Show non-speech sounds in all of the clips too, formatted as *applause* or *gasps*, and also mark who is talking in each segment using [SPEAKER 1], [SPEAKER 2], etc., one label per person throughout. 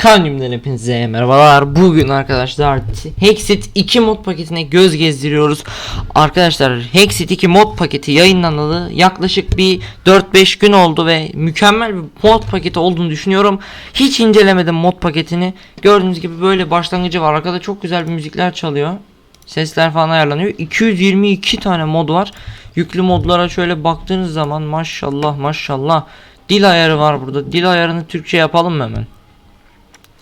[SPEAKER 1] Kanyum'dan hepinize merhabalar. Bugün arkadaşlar Hexit 2 mod paketine göz gezdiriyoruz. Arkadaşlar Hexit 2 mod paketi yayınlanalı yaklaşık bir 4-5 gün oldu ve mükemmel bir mod paketi olduğunu düşünüyorum. Hiç incelemedim mod paketini. Gördüğünüz gibi böyle başlangıcı var. Arkada çok güzel bir müzikler çalıyor. Sesler falan ayarlanıyor. 222 tane mod var. Yüklü modlara şöyle baktığınız zaman maşallah maşallah dil ayarı var burada. Dil ayarını Türkçe yapalım mı hemen?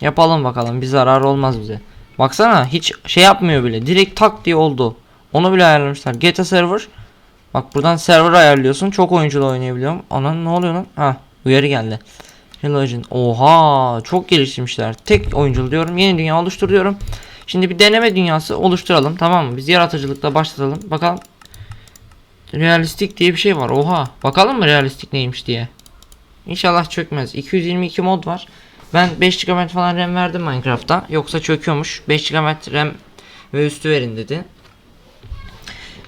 [SPEAKER 1] Yapalım bakalım bir zarar olmaz bize. Baksana hiç şey yapmıyor bile. Direkt tak diye oldu. Onu bile ayarlamışlar. GTA server. Bak buradan server ayarlıyorsun. Çok oyunculu oynayabiliyorum. Anan ne oluyor lan? Ha uyarı geldi. Reloading. Oha çok geliştirmişler. Tek oyunculu diyorum. Yeni dünya oluştur diyorum. Şimdi bir deneme dünyası oluşturalım tamam mı? Biz yaratıcılıkla başlatalım. Bakalım. Realistik diye bir şey var. Oha. Bakalım mı realistik neymiş diye. İnşallah çökmez. 222 mod var. Ben 5 GB falan RAM verdim Minecraft'ta. Yoksa çöküyormuş. 5 GB RAM ve üstü verin dedi.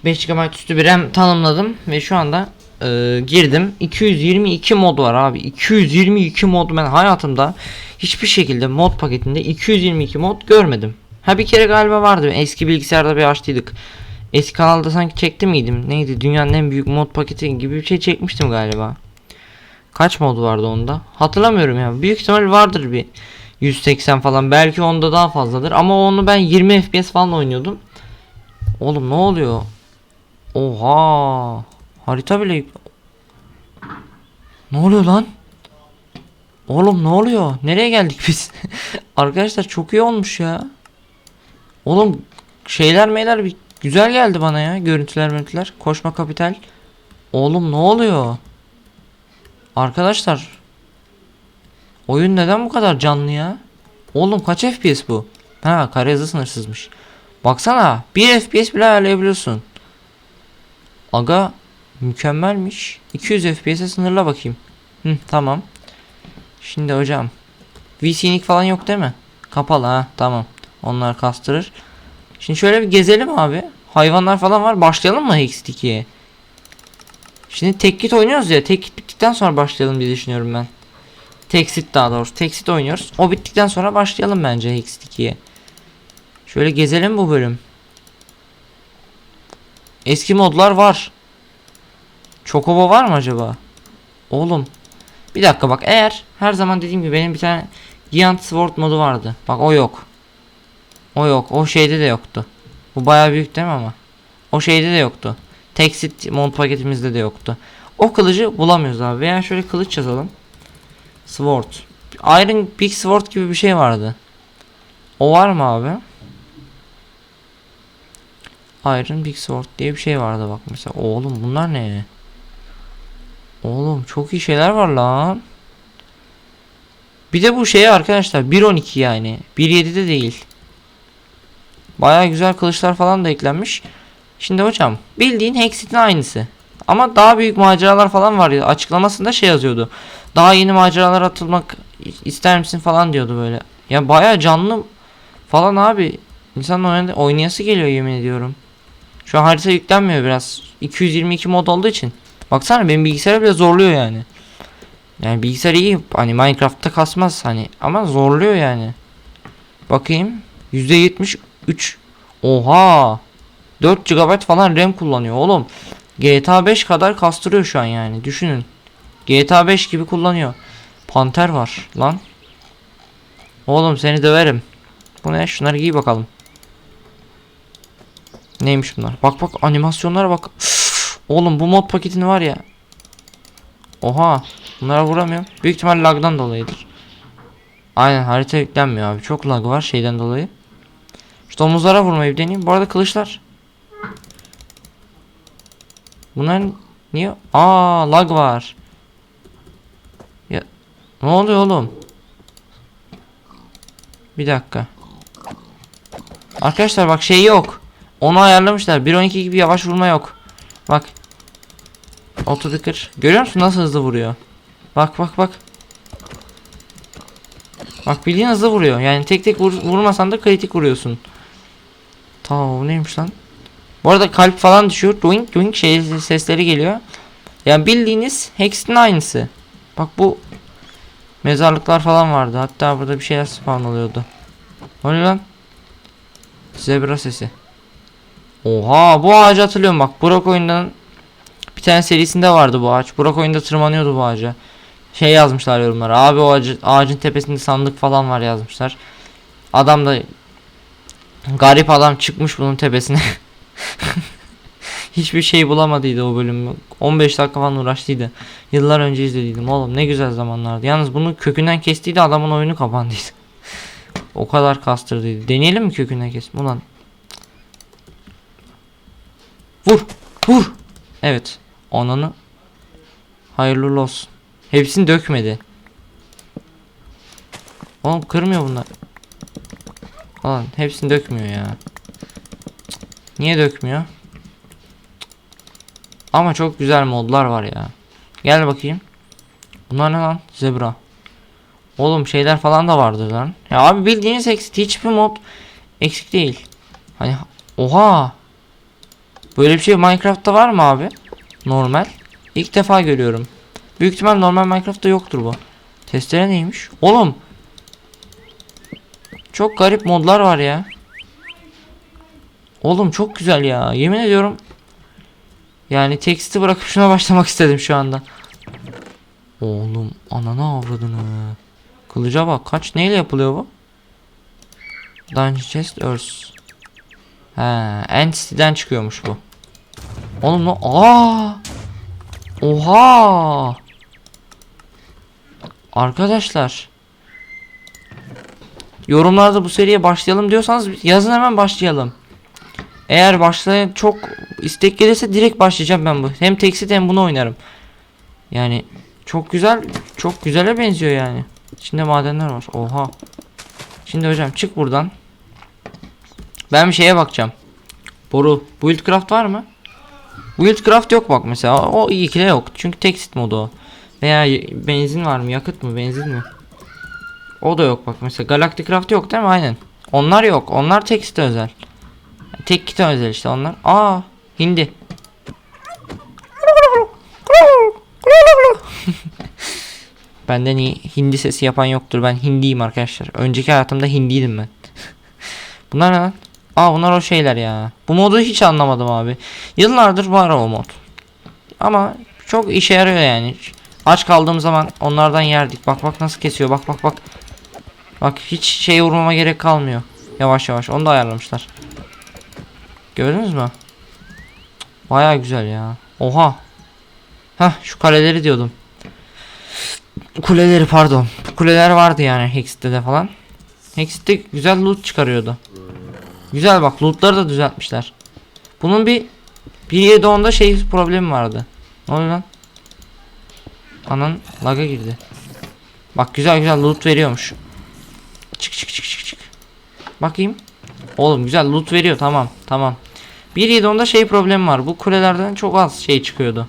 [SPEAKER 1] 5 GB üstü bir RAM tanımladım ve şu anda e, girdim. 222 mod var abi. 222 mod ben hayatımda hiçbir şekilde mod paketinde 222 mod görmedim. Ha bir kere galiba vardı. Eski bilgisayarda bir açtıydık. Eski kanalda sanki çekti miydim? Neydi? Dünyanın en büyük mod paketi gibi bir şey çekmiştim galiba. Kaç mod vardı onda? Hatırlamıyorum ya. Büyük ihtimal vardır bir 180 falan. Belki onda daha fazladır. Ama onu ben 20 FPS falan oynuyordum. Oğlum ne oluyor? Oha. Harita bile Ne oluyor lan? Oğlum ne oluyor? Nereye geldik biz? *laughs* Arkadaşlar çok iyi olmuş ya. Oğlum şeyler meyler bir güzel geldi bana ya. Görüntüler görüntüler. Koşma kapital. Oğlum ne oluyor? Arkadaşlar Oyun neden bu kadar canlı ya? Oğlum kaç FPS bu? Ha kare hızı sınırsızmış. Baksana 1 FPS bile ayarlayabiliyorsun. Aga mükemmelmiş. 200 FPS'e sınırla bakayım. Hı, tamam. Şimdi hocam. VC'nik falan yok değil mi? Kapalı ha tamam. Onlar kastırır. Şimdi şöyle bir gezelim abi. Hayvanlar falan var. Başlayalım mı Hex2'ye? Şimdi tek kit oynuyoruz ya. Tek kit bittikten sonra başlayalım diye düşünüyorum ben. Teksit daha doğrusu. Teksit oynuyoruz. O bittikten sonra başlayalım bence Hex 2'ye. Şöyle gezelim bu bölüm. Eski modlar var. Chocobo var mı acaba? Oğlum. Bir dakika bak eğer her zaman dediğim gibi benim bir tane Giant Sword modu vardı. Bak o yok. O yok. O şeyde de yoktu. Bu bayağı büyük değil mi ama? O şeyde de yoktu. Texit mod paketimizde de yoktu. O kılıcı bulamıyoruz abi. Veya şöyle kılıç yazalım. Sword. Iron Big Sword gibi bir şey vardı. O var mı abi? Iron Big Sword diye bir şey vardı bak mesela. Oğlum bunlar ne? Oğlum çok iyi şeyler var lan. Bir de bu şey arkadaşlar 1.12 yani. 1.7'de değil. Baya güzel kılıçlar falan da eklenmiş. Şimdi hocam bildiğin Hexit'in aynısı. Ama daha büyük maceralar falan var ya. Açıklamasında şey yazıyordu. Daha yeni maceralar atılmak ister misin falan diyordu böyle. Ya baya canlı falan abi. İnsanın oynay oynayası geliyor yemin ediyorum. Şu an harita yüklenmiyor biraz. 222 mod olduğu için. Baksana benim bilgisayar bile zorluyor yani. Yani bilgisayar iyi. Hani Minecraft'ta kasmaz hani ama zorluyor yani. Bakayım. %73 Oha. 4 GB falan RAM kullanıyor oğlum. GTA 5 kadar kastırıyor şu an yani. Düşünün. GTA 5 gibi kullanıyor. Panter var lan. Oğlum seni döverim. Bu ne? Şunları giy bakalım. Neymiş bunlar? Bak bak animasyonlara bak. *gasps* Oğlum bu mod paketini var ya. Oha. Bunlara vuramıyorum. Büyük ihtimal lagdan dolayıdır. Aynen harita yüklenmiyor abi. Çok lag var şeyden dolayı. Şu domuzlara vurmayı deneyeyim. Bu arada kılıçlar. Bunlar niye? Aa lag var. Ya ne oluyor oğlum? Bir dakika. Arkadaşlar bak şey yok. Onu ayarlamışlar. 1.12 gibi yavaş vurma yok. Bak. Tıkır. Görüyor musun nasıl hızlı vuruyor? Bak bak bak. Bak bildiğin hızlı vuruyor. Yani tek tek vur, vurmasan da kritik vuruyorsun. Tamam neymiş lan? Bu arada kalp falan düşüyor. Doink doink şey sesleri geliyor. Yani bildiğiniz Hex'in aynısı. Bak bu Mezarlıklar falan vardı. Hatta burada bir şeyler spawn oluyordu. O ne lan? Zebra sesi. Oha bu ağacı hatırlıyorum bak. Burak oyundan bir tane serisinde vardı bu ağaç. Burak oyunda tırmanıyordu bu ağaca. Şey yazmışlar yorumlara. Abi o ağacı, ağacın tepesinde sandık falan var yazmışlar. Adam da garip adam çıkmış bunun tepesine. *laughs* *laughs* Hiçbir şey bulamadıydı o bölüm. 15 dakika falan uğraştıydı. Yıllar önce izlediydim oğlum ne güzel zamanlardı. Yalnız bunu kökünden kestiydi adamın oyunu kapandıydı. o kadar kastırdıydı. Deneyelim mi kökünden kesme ulan. Vur vur. Evet. Ananı. Hayırlı olsun. Hepsini dökmedi. Oğlum kırmıyor bunlar. Lan hepsini dökmüyor ya. Niye dökmüyor? Ama çok güzel modlar var ya. Gel bakayım. Bunlar ne lan? Zebra. Oğlum şeyler falan da vardı lan. Ya abi bildiğiniz eksik hiçbir mod eksik değil. Hani oha. Böyle bir şey Minecraft'ta var mı abi? Normal. İlk defa görüyorum. Büyük ihtimal normal Minecraft'ta yoktur bu. Testere neymiş? Oğlum. Çok garip modlar var ya. Oğlum çok güzel ya. Yemin ediyorum. Yani teksti bırakıp şuna başlamak istedim şu anda. Oğlum ananı avradını. Kılıca bak kaç neyle yapılıyor bu? Dungeon chest earth. He, Entity'den çıkıyormuş bu. Oğlum ne? Aa! Oha! Arkadaşlar. Yorumlarda bu seriye başlayalım diyorsanız yazın hemen başlayalım. Eğer başlayan çok istek gelirse direkt başlayacağım ben bu. Hem Texit hem bunu oynarım. Yani çok güzel, çok güzele benziyor yani. İçinde madenler var. Oha. Şimdi hocam çık buradan. Ben bir şeye bakacağım. Boru. Buildcraft var mı? Buildcraft yok bak mesela. O iyi de yok. Çünkü Texit modu o. Veya benzin var mı? Yakıt mı? Benzin mi? O da yok bak mesela. Galacticraft yok değil mi? Aynen. Onlar yok. Onlar Texit'e özel. Tek kite özel işte onlar. Aa, hindi. *laughs* Benden iyi hindi sesi yapan yoktur. Ben hindiyim arkadaşlar. Önceki hayatımda hindiydim ben. *laughs* bunlar ne lan? Aa bunlar o şeyler ya. Bu modu hiç anlamadım abi. Yıllardır var o mod. Ama çok işe yarıyor yani. Aç kaldığım zaman onlardan yerdik. Bak bak nasıl kesiyor. Bak bak bak. Bak hiç şey vurmama gerek kalmıyor. Yavaş yavaş. Onu da ayarlamışlar. Gördünüz mü? Baya güzel ya. Oha. Hah şu kaleleri diyordum. Kuleleri pardon. Kuleler vardı yani Hexit'te de falan. Hexit'te güzel loot çıkarıyordu. Güzel bak lootları da düzeltmişler. Bunun bir 1.7.10'da şey problemi vardı. Ne oluyor lan? Anan laga girdi. Bak güzel güzel loot veriyormuş. Çık çık çık çık çık. Bakayım. Oğlum güzel loot veriyor tamam tamam. 1.7.10'da şey problemi var. Bu kulelerden çok az şey çıkıyordu.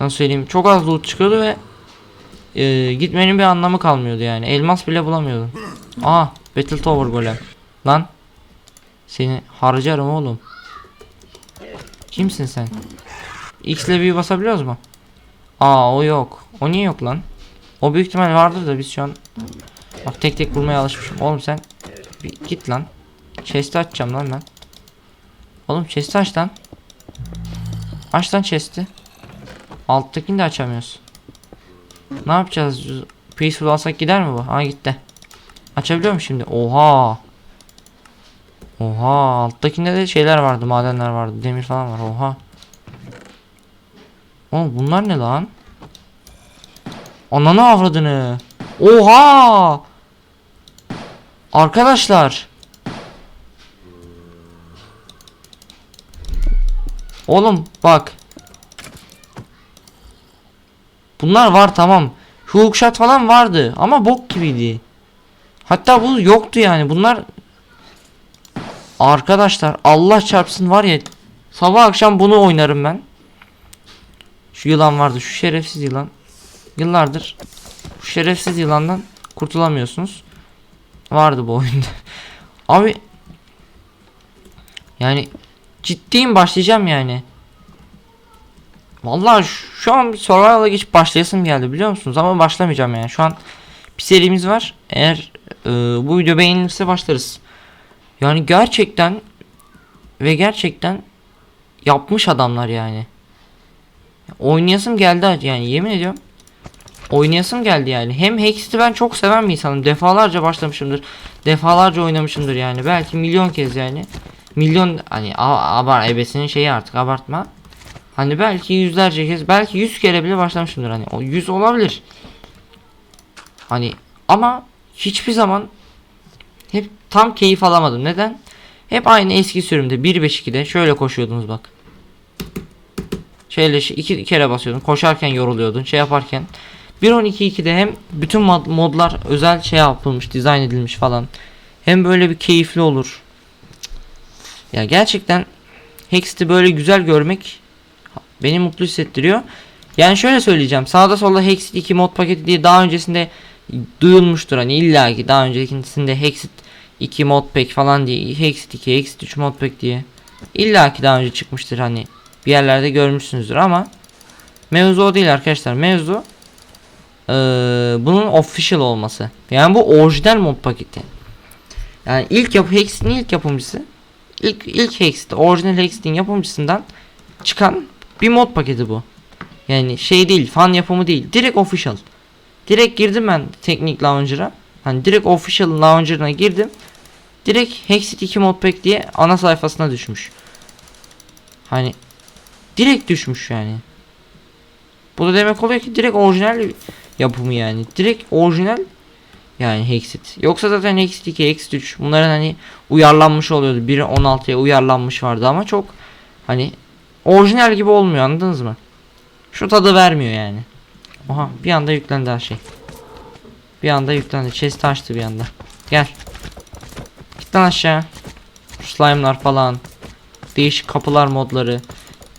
[SPEAKER 1] Nasıl söyleyeyim? Çok az loot çıkıyordu ve e, gitmenin bir anlamı kalmıyordu yani. Elmas bile bulamıyordun. Aha Battle Tower golem. Lan seni harcarım oğlum. Kimsin sen? X ile bir basabiliyoruz mu? Aa o yok. O niye yok lan? O büyük ihtimal vardır da biz şu an Bak tek tek vurmaya alışmışım. Oğlum sen bir git lan. Chest'i açacağım lan ben. Oğlum chest'i aç lan. Aç lan chest'i. Alttakini de açamıyoruz. Ne yapacağız? Peaceful alsak gider mi bu? Ha gitti. Açabiliyor mu şimdi? Oha. Oha. Alttakinde de şeyler vardı. Madenler vardı. Demir falan var. Oha. Oğlum bunlar ne lan? Ananı avradını. Oha. Arkadaşlar. Oğlum bak. Bunlar var tamam. Hookshot falan vardı ama bok gibiydi. Hatta bu yoktu yani. Bunlar Arkadaşlar Allah çarpsın var ya sabah akşam bunu oynarım ben. Şu yılan vardı. Şu şerefsiz yılan. Yıllardır şu şerefsiz yılandan kurtulamıyorsunuz. Vardı bu oyunda. *laughs* Abi yani ciddiyim başlayacağım yani. Vallahi şu- an bir survival'a geçip başlayasım geldi biliyor musunuz? Ama başlamayacağım yani. Şu an bir serimiz var. Eğer e, bu video beğenilirse başlarız. Yani gerçekten ve gerçekten yapmış adamlar yani. Oynayasım geldi yani yemin ediyorum. Oynayasım geldi yani. Hem Hexit'i ben çok seven bir insanım. Defalarca başlamışımdır. Defalarca oynamışımdır yani. Belki milyon kez yani. Milyon hani abar ebesinin şeyi artık abartma. Hani belki yüzlerce kez belki yüz kere bile başlamışımdır hani. O yüz olabilir. Hani ama hiçbir zaman hep tam keyif alamadım. Neden? Hep aynı eski sürümde 1.5.2'de şöyle koşuyordunuz bak. Şöyle iki kere basıyordun. Koşarken yoruluyordun. Şey yaparken 1.12.2'de hem bütün mod- modlar özel şey yapılmış, dizayn edilmiş falan. Hem böyle bir keyifli olur. Ya gerçekten Hext'i böyle güzel görmek beni mutlu hissettiriyor. Yani şöyle söyleyeceğim. Sağda solda Hexit 2 mod paketi diye daha öncesinde duyulmuştur. Hani illa ki daha öncekisinde Hexit 2 mod pack falan diye Hexit 2, Hexit 3 mod pack diye. İlla ki daha önce çıkmıştır hani bir yerlerde görmüşsünüzdür ama mevzu o değil arkadaşlar. Mevzu eee, bunun official olması. Yani bu orijinal mod paketi. Yani ilk yapı Hexit'in ilk yapımcısı ilk ilk Hexit, orijinal Hexit'in yapımcısından çıkan bir mod paketi bu. Yani şey değil, fan yapımı değil. Direkt official. Direkt girdim ben teknik launcher'a. Hani direkt official launcher'ına girdim. Direkt Hexit 2 modpack diye ana sayfasına düşmüş. Hani direkt düşmüş yani. Bu da demek oluyor ki direkt orijinal yapımı yani. Direkt orijinal yani Hexit. Yoksa zaten Hexit 2, Hexit 3 bunların hani uyarlanmış oluyordu. Biri 16'ya uyarlanmış vardı ama çok hani orijinal gibi olmuyor anladınız mı? Şu tadı vermiyor yani. Oha bir anda yüklendi her şey. Bir anda yüklendi. Chest açtı bir anda. Gel. Git lan aşağı. Slime'lar falan. Değişik kapılar modları.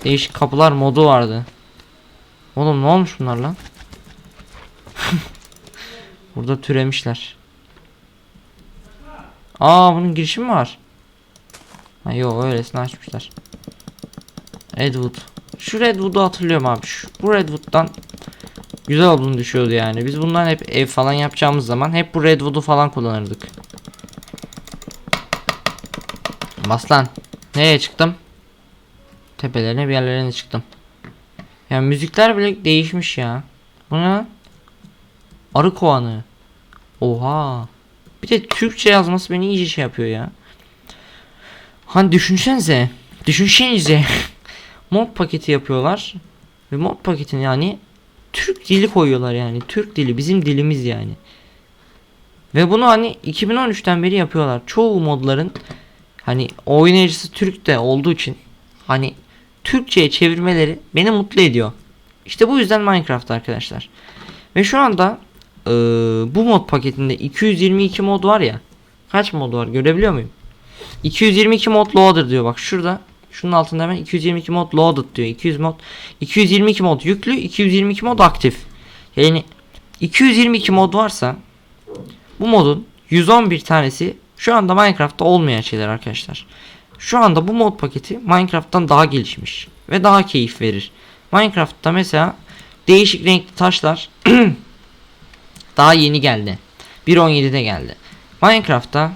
[SPEAKER 1] Değişik kapılar modu vardı. Oğlum ne olmuş bunlar lan? Burada türemişler. Aa bunun girişi mi var? Ha yok öylesine açmışlar. Edwood. Şu Redwood'u hatırlıyorum abi. Şu, bu Redwood'dan güzel olduğunu düşüyordu yani. Biz bundan hep ev falan yapacağımız zaman hep bu Redwood'u falan kullanırdık. Maslan. Nereye çıktım? Tepelerine bir yerlerine çıktım. Yani müzikler bile değişmiş ya. Bu ne? Arı kovanı. Oha. Bir de Türkçe yazması beni iyice şey yapıyor ya. Hani düşünsenize. Düşünsenize. *laughs* mod paketi yapıyorlar. Ve mod paketini yani Türk dili koyuyorlar yani. Türk dili bizim dilimiz yani. Ve bunu hani 2013'ten beri yapıyorlar. Çoğu modların hani oynayıcısı Türk de olduğu için hani Türkçe'ye çevirmeleri beni mutlu ediyor. İşte bu yüzden Minecraft arkadaşlar. Ve şu anda eee, bu mod paketinde 222 mod var ya. Kaç mod var görebiliyor muyum? 222 mod loader diyor bak şurada. Şunun altında hemen 222 mod loaded diyor. 200 mod 222 mod yüklü, 222 mod aktif. Yani 222 mod varsa bu modun 111 tanesi şu anda Minecraft'ta olmayan şeyler arkadaşlar. Şu anda bu mod paketi Minecraft'tan daha gelişmiş ve daha keyif verir. Minecraft'ta mesela değişik renkli taşlar *clears throat* daha yeni geldi. 1.17'de geldi. Minecraft'ta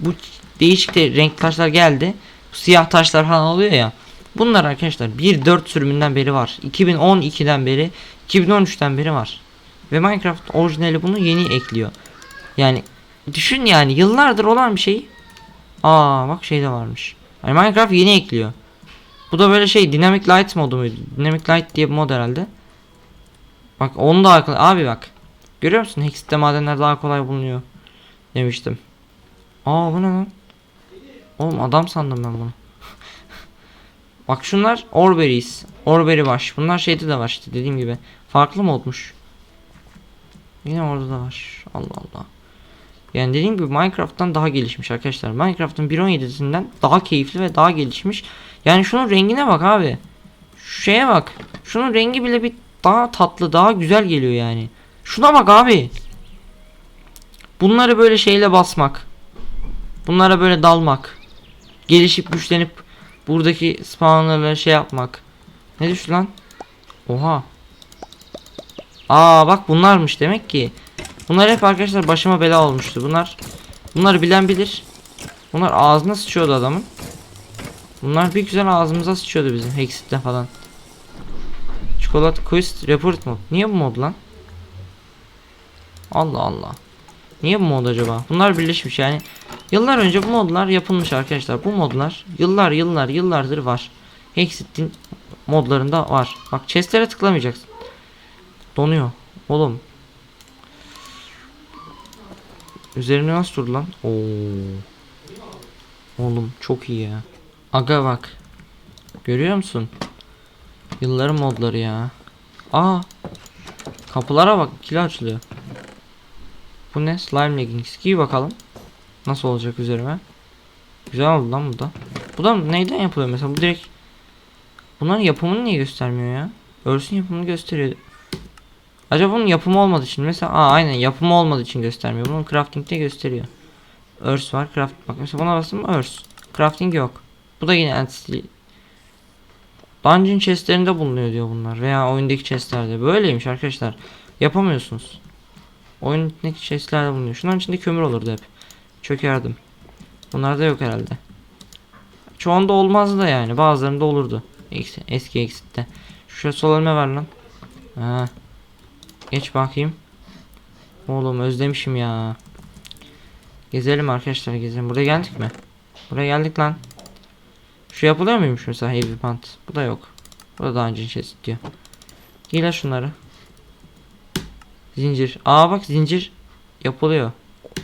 [SPEAKER 1] bu değişik de renkli taşlar geldi. Siyah taşlar falan oluyor ya. Bunlar arkadaşlar 1.4 sürümünden beri var. 2012'den beri 2013'ten beri var. Ve Minecraft orijinali bunu yeni ekliyor. Yani düşün yani yıllardır olan bir şey. Aa bak şey de varmış. Yani Minecraft yeni ekliyor. Bu da böyle şey Dynamic Light modu muydu? Dynamic Light diye bir mod herhalde. Bak onu da akıl abi bak. Görüyor musun? Hexit'te madenler daha kolay bulunuyor. Demiştim. Aa bu ne lan? Oğlum adam sandım ben bunu. *laughs* Bak şunlar Orberries. Orberry baş. Bunlar şeyde de var işte dediğim gibi. Farklı modmuş. Yine orada da var. Allah Allah. Yani dediğim gibi Minecraft'tan daha gelişmiş arkadaşlar. Minecraft'ın 1.17'sinden daha keyifli ve daha gelişmiş. Yani şunun rengine bak abi. Şu şeye bak. Şunun rengi bile bir daha tatlı, daha güzel geliyor yani. Şuna bak abi. Bunları böyle şeyle basmak. Bunlara böyle dalmak. Gelişip güçlenip buradaki spawnlarla şey yapmak. Ne düştü lan? Oha. Aa bak bunlarmış demek ki. Bunlar hep arkadaşlar başıma bela olmuştu. Bunlar bunları bilen bilir. Bunlar ağzına sıçıyordu adamın. Bunlar bir güzel ağzımıza sıçıyordu bizim Hexit'le falan. Çikolata Quest Report mod. Niye bu mod lan? Allah Allah. Niye bu mod acaba? Bunlar birleşmiş yani. Yıllar önce bu modlar yapılmış arkadaşlar. Bu modlar yıllar yıllar yıllardır var. Hexit'in modlarında var. Bak chestlere tıklamayacaksın. Donuyor. Oğlum. Üzerine nasıl dur lan? Oo. Oğlum çok iyi ya. Aga bak. Görüyor musun? Yılların modları ya. Aa. Kapılara bak. Kili açılıyor. Bu ne? Slime leggings. Giy bakalım. Nasıl olacak üzerime? Güzel oldu lan bu da. Bu da neyden yapılıyor mesela? Bu direkt Bunların yapımını niye göstermiyor ya? Örsün yapımını gösteriyor. Acaba bunun yapımı olmadığı için mesela aa aynen yapımı olmadığı için göstermiyor. Bunun crafting'de gösteriyor. Örs var, craft bak mesela buna bastım örs. Crafting yok. Bu da yine entity. Dungeon chestlerinde bulunuyor diyor bunlar veya oyundaki chestlerde. Böyleymiş arkadaşlar. Yapamıyorsunuz. Oyundaki chestlerde bulunuyor. Şunların içinde kömür olurdu hep. Çökerdim. Bunlarda yok herhalde. Çoğunda olmazdı da yani. Bazılarında olurdu. Eksi, eski eksitte. Şu sol elime ver lan. Ha. Geç bakayım. Oğlum özlemişim ya. Gezelim arkadaşlar gezelim. Buraya geldik mi? Buraya geldik lan. Şu yapılıyor muymuş mesela heavy pant? Bu da yok. Bu da daha önce chest diyor. Giy lan şunları. Zincir. Aa bak zincir yapılıyor.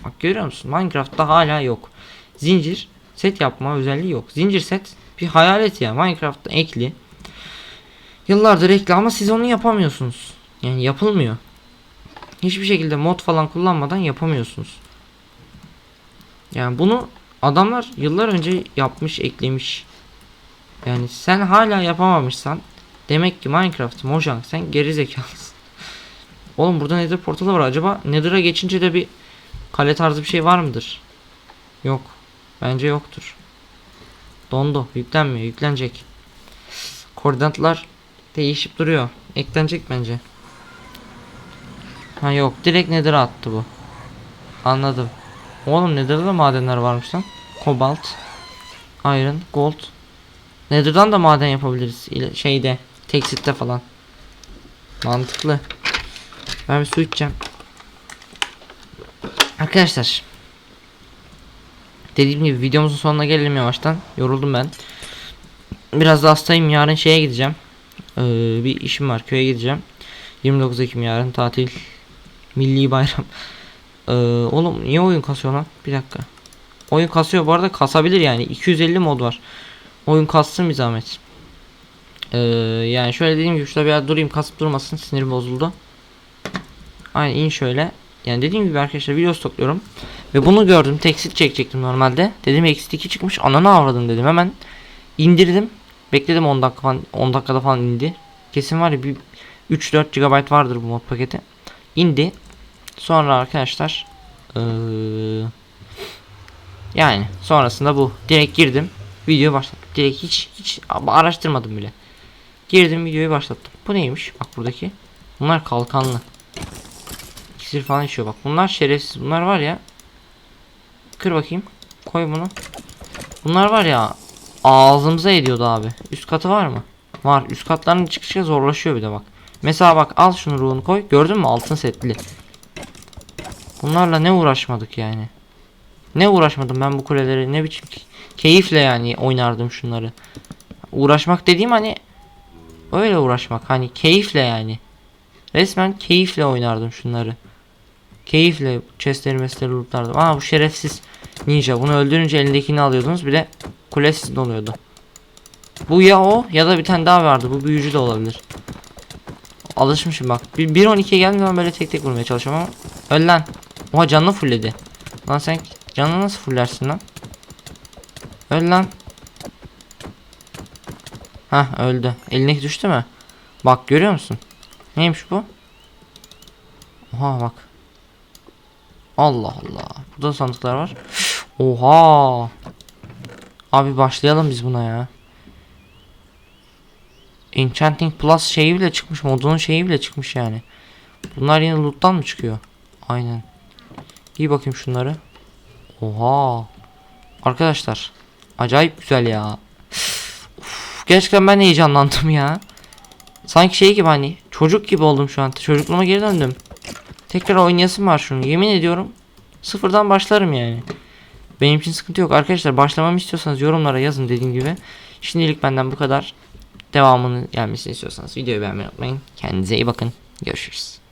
[SPEAKER 1] Bak görüyor musun? Minecraft'ta hala yok. Zincir set yapma özelliği yok. Zincir set bir hayalet ya. Minecraft'ta ekli. Yıllardır ekli ama siz onu yapamıyorsunuz. Yani yapılmıyor. Hiçbir şekilde mod falan kullanmadan yapamıyorsunuz. Yani bunu adamlar yıllar önce yapmış, eklemiş. Yani sen hala yapamamışsan demek ki Minecraft Mojang sen geri zekalısın. Oğlum burada Nether portalı var. Acaba Nether'a geçince de bir kale tarzı bir şey var mıdır? Yok. Bence yoktur. Dondu. Yüklenmiyor. Yüklenecek. Koordinatlar değişip duruyor. Eklenecek bence. Ha yok. Direkt Nether'a attı bu. Anladım. Oğlum Nether'da da madenler varmış lan. Kobalt. Iron. Gold. Nether'dan da maden yapabiliriz. Şeyde. Teksitte falan. Mantıklı. Ben bir su içeceğim. Arkadaşlar. Dediğim gibi videomuzun sonuna gelelim yavaştan. Yoruldum ben. Biraz da hastayım. Yarın şeye gideceğim. Ee, bir işim var. Köye gideceğim. 29 Ekim yarın tatil. Milli bayram. *laughs* Ee, oğlum niye oyun kasıyor lan? Bir dakika. Oyun kasıyor bu arada kasabilir yani. 250 mod var. Oyun kassın bir zahmet. Ee, yani şöyle dediğim gibi şurada biraz durayım kasıp durmasın sinirim bozuldu. Aynen in şöyle. Yani dediğim gibi arkadaşlar video stokluyorum. Ve bunu gördüm. Teksit çekecektim normalde. Dedim eksi 2 çıkmış. Ananı avradım dedim. Hemen indirdim. Bekledim 10 dakika falan 10 dakikada falan indi. Kesin var ya bir 3-4 GB vardır bu mod paketi. İndi. Sonra arkadaşlar eee, yani sonrasında bu. Direkt girdim. Videoyu başlattım. Direkt hiç hiç araştırmadım bile. Girdim videoyu başlattım. Bu neymiş? Bak buradaki. Bunlar kalkanlı. İksir falan içiyor bak. Bunlar şerefsiz. Bunlar var ya. Kır bakayım. Koy bunu. Bunlar var ya. Ağzımıza ediyordu abi. Üst katı var mı? Var. Üst katların çıkışı zorlaşıyor bir de bak. Mesela bak al şunu ruhunu koy. Gördün mü altın setli. Bunlarla ne uğraşmadık yani. Ne uğraşmadım ben bu kuleleri ne biçim keyifle yani oynardım şunları. Uğraşmak dediğim hani öyle uğraşmak hani keyifle yani. Resmen keyifle oynardım şunları. Keyifle chestleri mesleri lootlardım. Aa bu şerefsiz ninja. Bunu öldürünce elindekini alıyordunuz. Bir de kule sizin oluyordu. Bu ya o ya da bir tane daha vardı. Bu büyücü de olabilir. Alışmışım bak. Bir 1.12'ye geldiğim zaman böyle tek tek vurmaya çalışıyorum ama öl lan. Oha canını fullledi. Lan sen canını nasıl fullersin lan? Öl lan. Hah öldü. Elindeki düştü mü? Bak görüyor musun? Neymiş bu? Oha bak. Allah Allah. Burada sandıklar var. Oha. Abi başlayalım biz buna ya. Enchanting Plus şeyi bile çıkmış. Modunun şeyi bile çıkmış yani. Bunlar yine loot'tan mı çıkıyor? Aynen. İyi bakayım şunları. Oha. Arkadaşlar. Acayip güzel ya. Uf, gerçekten ben heyecanlandım ya. Sanki şey gibi hani çocuk gibi oldum şu an. Çocukluğuma geri döndüm. Tekrar oynayasım var şunu. Yemin ediyorum. Sıfırdan başlarım yani. Benim için sıkıntı yok. Arkadaşlar başlamamı istiyorsanız yorumlara yazın dediğim gibi. Şimdilik benden bu kadar. Devamını gelmesini istiyorsanız videoyu beğenmeyi unutmayın. Kendinize iyi bakın. Görüşürüz.